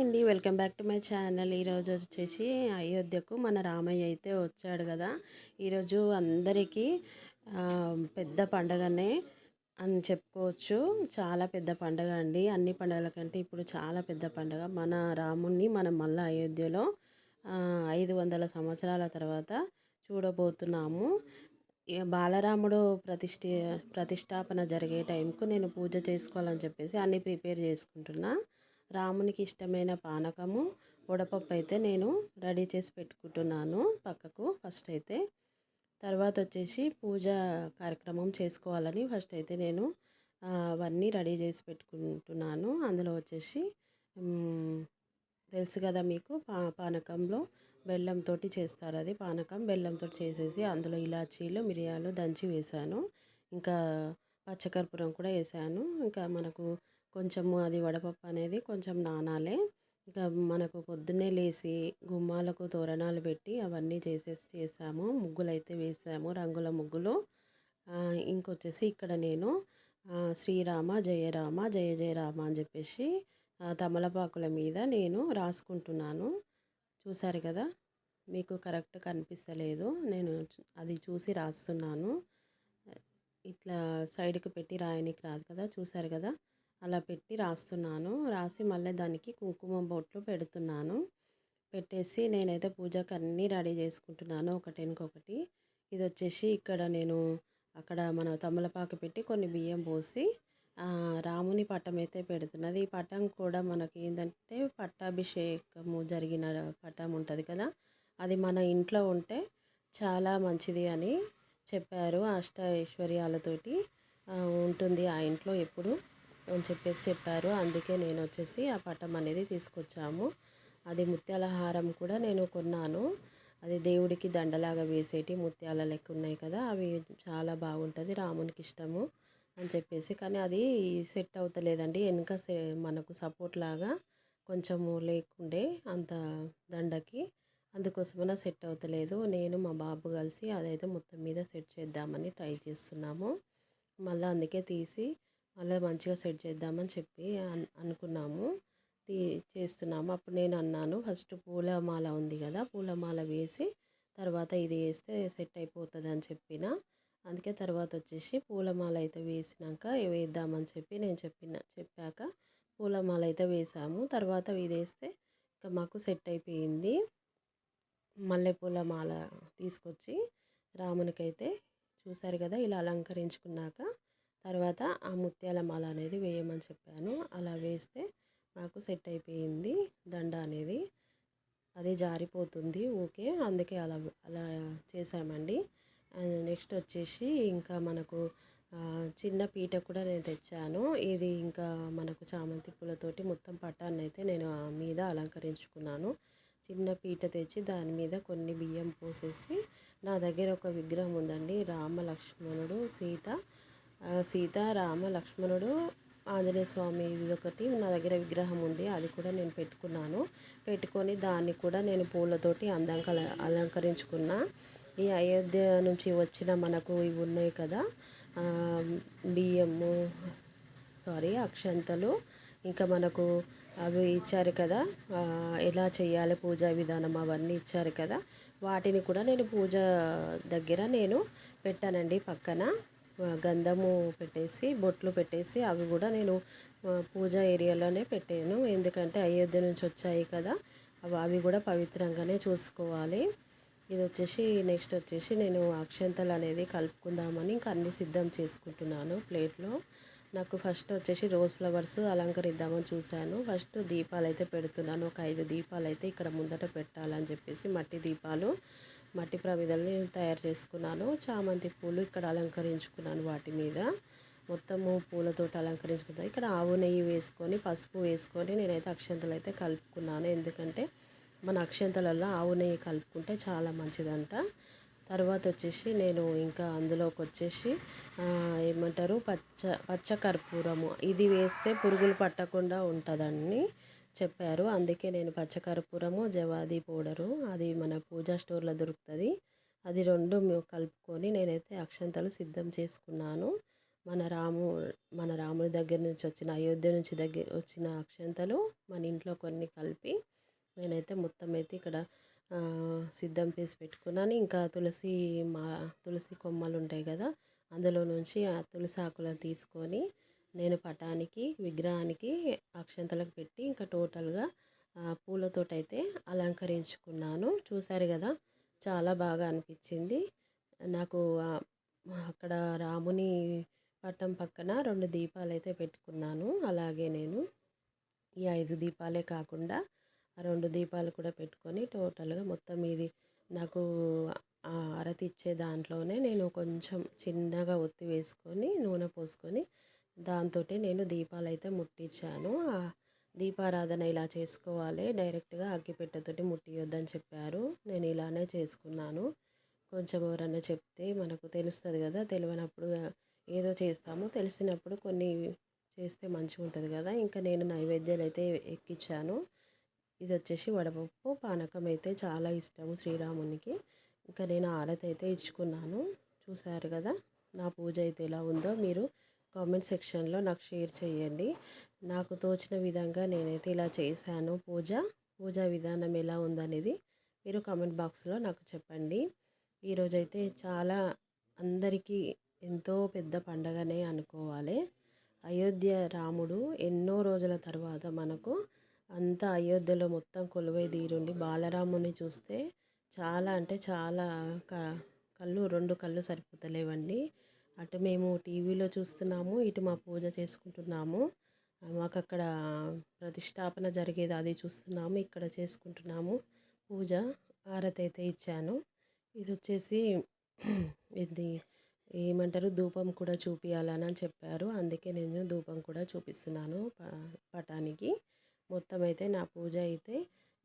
అండి. Welcome back to my channel. ఈరోజు వచ్చేసి అయోధ్యకు మన రామయ్య అయితే వచ్చాడు కదా. ఈరోజు అందరికీ పెద్ద పండగనే అని చెప్పుకోవచ్చు. చాలా పెద్ద పండగ అండి. అన్ని పండగల కంటే ఇప్పుడు చాలా పెద్ద పండగ. మన రాముణ్ణి మనం మళ్ళీ అయోధ్యలో ఐదు వందల సంవత్సరాల తర్వాత చూడబోతున్నాము. బాలరాముడు ప్రతిష్ఠ ప్రతిష్టాపన జరిగే టైంకు నేను పూజ చేసుకోవాలని చెప్పేసి అన్నీ ప్రిపేర్ చేసుకుంటున్నా. రామునికి ఇష్టమైన పానకము వడపప్పు అయితే నేను రెడీ చేసి పెట్టుకుంటున్నాను పక్కకు ఫస్ట్ అయితే తర్వాత వచ్చేసి పూజ కార్యక్రమం చేసుకోవాలని ఫస్ట్ అయితే నేను అవన్నీ రెడీ చేసి పెట్టుకుంటున్నాను. అందులో వచ్చేసి తెలుసు కదా మీకు పా పానకంలో బెల్లంతో చేస్తారు అది. పానకం బెల్లంతో చేసేసి అందులో ఇలాచీలు మిరియాలు దంచి వేసాను ఇంకా పచ్చకర్పూరం కూడా వేసాను ఇంకా మనకు కొంచెము అది వడపప్పు అనేది కొంచెం నానాలే. ఇంకా మనకు పొద్దున్నే లేచి గుమ్మాలకు తోరణాలు పెట్టి అవన్నీ చేసేసి చేసాము. ముగ్గులు అయితే వేసాము. రంగుల ముగ్గులు. ఇంకొచ్చేసి ఇక్కడ నేను శ్రీరామ జయరామ జయ జయరామ అని చెప్పేసి తమలపాకుల మీద నేను రాసుకుంటున్నాను. చూసారు కదా? మీకు కరెక్ట్ కనిపిస్తలేదు. నేను అది చూసి రాస్తున్నాను. ఇట్లా సైడ్కి పెట్టి రాయనికి రాదు కదా? చూసారు కదా? అలా పెట్టి రాస్తున్నాను. రాసి మళ్ళీ దానికి కుంకుమ బొట్లు పెడుతున్నాను. పెట్టేసి నేనైతే పూజకు అన్నీ రెడీ చేసుకుంటున్నాను ఒకటి ఇది వచ్చేసి ఇక్కడ నేను అక్కడ మన తమలపాకు పెట్టి కొన్ని బియ్యం పోసి రాముని పట్టం అయితే పెడుతున్నది. ఈ పటం కూడా మనకి ఏంటంటే పట్టాభిషేకము జరిగిన పటం ఉంటుంది కదా అది మన ఇంట్లో ఉంటే చాలా మంచిది అని చెప్పారు అష్ట ఐశ్వర్యాలతోటి ఉంటుంది ఆ ఇంట్లో ఎప్పుడు. అని చెప్పేసి చెప్పారు. అందుకే నేను వచ్చేసి ఆ పటం అనేది తీసుకొచ్చాము. అది ముత్యాల హారం కూడా నేను కొన్నాను. అది దేవుడికి దండలాగా వేసేటి ముత్యాల లెక్క ఉన్నాయి కదా అవి చాలా బాగుంటుంది రామునికి ఇష్టము అని చెప్పేసి. కానీ అది సెట్ అవుతలేదండి. వెనుక మనకు సపోర్ట్ లాగా కొంచెము లేకుండే అంత దండకి అందుకోసమన సెట్ అవుతలేదు. నేను మా బాబు కలిసి అదైతే మొత్తం మీద సెట్ చేద్దామని ట్రై చేస్తున్నాము. మళ్ళీ అందుకే తీసి మళ్ళీ మంచిగా సెట్ చేద్దామని చెప్పి అనుకున్నాము. తీ చేస్తున్నాము. అప్పుడు నేను అన్నాను ఫస్ట్ పూలమాల ఉంది కదా పూలమాల వేసి తర్వాత ఇది వేస్తే సెట్ అయిపోతుంది అని చెప్పిన. అందుకే తర్వాత వచ్చేసి పూలమాల అయితే వేసినాక వేద్దామని చెప్పి నేను చెప్పిన చెప్పాక పూలమాల అయితే వేసాము. తర్వాత ఇది వేస్తే ఇంకా మాకు సెట్ అయిపోయింది. మల్లెపూల మాల తీసుకొచ్చి రామునికైతే చూసారు కదా ఇలా అలంకరించుకున్నాక తర్వాత ఆ ముత్యాల మాల అనేది వేయమని చెప్పాను. అలా వేస్తే నాకు సెట్ అయిపోయింది దండ అనేది. అది జారిపోతుంది. ఓకే. అందుకే అలా అలా చేసామండి అండ్ నెక్స్ట్ వచ్చేసి ఇంకా మనకు చిన్న పీట కూడా నేను తెచ్చాను. ఇది ఇంకా మనకు చామంతి పూలతోటి మొత్తం పట్టాన్ని అయితే నేను ఆ మీద అలంకరించుకున్నాను. చిన్న పీట తెచ్చి దాని మీద కొన్ని బియ్యం పోసేసి నా దగ్గర ఒక విగ్రహం ఉందండి. రామ లక్ష్మణుడు సీత. సీత రామ లక్ష్మణుడు ఆంజనేయ స్వామి ఇది ఒకటి నా దగ్గర విగ్రహం ఉంది. అది కూడా నేను పెట్టుకున్నాను. పెట్టుకొని దాన్ని కూడా నేను పూలతోటి అందంగా అలంకరించుకున్నా. ఈ అయోధ్య నుంచి వచ్చిన మనకు ఇవి ఉన్నాయి కదా బియ్యము సారీ అక్షంతలు. ఇంకా మనకు అవి ఇచ్చారు కదా ఎలా చేయాలి పూజా విధానం అవన్నీ ఇచ్చారు కదా వాటిని కూడా నేను పూజ దగ్గర నేను పెట్టానండి పక్కన. గంధము పెట్టేసి బొట్లు పెట్టేసి అవి కూడా నేను పూజా పూజ ఏరియాలోనే పెట్టాను. ఎందుకంటే అయోధ్య నుంచి వచ్చాయి కదా అవి అవి కూడా పవిత్రంగానే చూసుకోవాలి. ఇది వచ్చేసి నెక్స్ట్ వచ్చేసి నేను అక్షంతలు అనేది కలుపుకుందామని ఇంకా అన్ని సిద్ధం చేసుకుంటున్నాను ప్లేట్లో. నాకు ఫస్ట్ వచ్చేసి రోజ్ ఫ్లవర్స్ అలంకరిద్దామని చూశాను. ఫస్ట్ దీపాలు అయితే పెడుతున్నాను. ఒక ఐదు దీపాలు అయితే ఇక్కడ ముందట పెట్టాలని చెప్పేసి మట్టి దీపాలు మట్టి ప్రమిదల్ని తయారు చేసుకున్నాను. చామంతి పూలు ఇక్కడ అలంకరించుకున్నాను వాటి మీద. మొత్తము పూలతోటి అలంకరించుకుంటాను ఇక్కడ ఆవు నెయ్యి వేసుకొని పసుపు వేసుకొని నేనైతే అక్షంతలు అయితే కలుపుకున్నాను. ఎందుకంటే మన అక్షంతలలో ఆవు నెయ్యి కలుపుకుంటే చాలా మంచిదంట. తర్వాత వచ్చేసి నేను ఇంకా అందులోకి వచ్చేసి ఏమంటారు? పచ్చ పచ్చ కర్పూరము ఇది వేస్తే పురుగులు పట్టకుండా ఉంటుందని చెప్పారు. అందుకే నేను పచ్చకర్పూరము జవాది పౌడరు అది మన పూజా స్టోర్లో దొరుకుతుంది. అది రెండు కలుపుకొని నేనైతే అక్షంతలు సిద్ధం చేసుకున్నాను. మన రాము మన రాముడి దగ్గర నుంచి వచ్చిన అయోధ్య నుంచి దగ్గర వచ్చిన అక్షంతలు మన ఇంట్లో కొన్ని కలిపి నేనైతే మొత్తం అయితే ఇక్కడ సిద్ధం చేసి పెట్టుకున్నాను. ఇంకా తులసి మా తులసి కొమ్మలు ఉంటాయి కదా అందులో నుంచి ఆ తులసి ఆకులను తీసుకొని నేను పటానికి విగ్రహానికి అక్షంతలకు పెట్టి ఇంకా టోటల్గా పూలతోటైతే అలంకరించుకున్నాను. చూసారు కదా చాలా బాగా అనిపించింది. నాకు అక్కడ రాముని పట్టం పక్కన రెండు దీపాలు అయితే పెట్టుకున్నాను. అలాగే నేను ఈ ఐదు దీపాలే కాకుండా రెండు దీపాలు కూడా పెట్టుకొని టోటల్గా మొత్తం ఇది నాకు అరతి ఇచ్చే దాంట్లోనే నేను కొంచెం చిన్నగా ఒత్తి వేసుకొని నూనె పోసుకొని దాంతో నేను దీపాలు అయితే ముట్టించాను దీపారాధన ఇలా చేసుకోవాలి. డైరెక్ట్గా అగ్గిపెట్టతోటి ముట్టియొద్దని చెప్పారు. నేను ఇలానే చేసుకున్నాను. కొంచెం ఎవరన్నా చెప్తే మనకు తెలుస్తుంది కదా తెలియనప్పుడు ఏదో చేస్తాము. తెలిసినప్పుడు కొన్ని చేస్తే మంచిగా ఉంటుంది కదా. ఇంకా నేను నైవేద్యాలు అయితే ఎక్కించాను ఇది వచ్చేసి వడపప్పు పానకం అయితే చాలా ఇష్టము శ్రీరామునికి. ఇంకా నేను ఆరతి అయితే ఇచ్చుకున్నాను. చూసారు కదా నా పూజ అయితే ఎలా ఉందో. మీరు కామెంట్ సెక్షన్లో నాకు షేర్ చేయండి నాకు తోచిన విధంగా నేనైతే ఇలా చేశాను. పూజ పూజా విధానం ఎలా ఉందనేది మీరు కామెంట్ బాక్స్లో నాకు చెప్పండి. ఈరోజైతే చాలా అందరికీ ఎంతో పెద్ద పండగనే అనుకోవాలి. అయోధ్య రాముడు ఎన్నో రోజుల తర్వాత మనకు అంతా అయోధ్యలో మొత్తం కొలువై తీరుండి బాలరాముని చూస్తే చాలా అంటే చాలా క కళ్ళు రెండు కళ్ళు సరిపోతలేవండి. అటు మేము టీవీలో చూస్తున్నాము ఇటు మా పూజ చేసుకుంటున్నాము. మాకు అక్కడ ప్రతిష్టాపన జరిగేది అది చూస్తున్నాము ఇక్కడ చేసుకుంటున్నాము పూజ హారతి అయితే ఇచ్చాను. ఇది వచ్చేసి ఇది ఏమంటారు ధూపం కూడా చూపించాలని చెప్పారు. అందుకే నేను ధూపం కూడా చూపిస్తున్నాను పటానికి. మొత్తం అయితే నా పూజ అయితే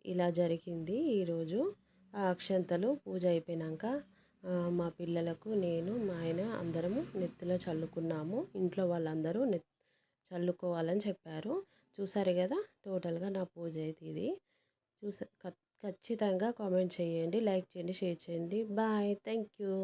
ఇలా జరిగింది ఈరోజు. ఆ అక్షంతలు పూజ అయిపోయినాక మా పిల్లలకు నేను మా ఆయన అందరము నెత్తిలో చల్లుకున్నాము. ఇంట్లో వాళ్ళందరూ నెత్ చల్లుకోవాలని చెప్పారు. చూసారు కదా టోటల్గా నా పూజ అయితే ఇది. చూసా ఖచ్చితంగా కామెంట్ చేయండి లైక్ చేయండి షేర్ చేయండి. Bye thank you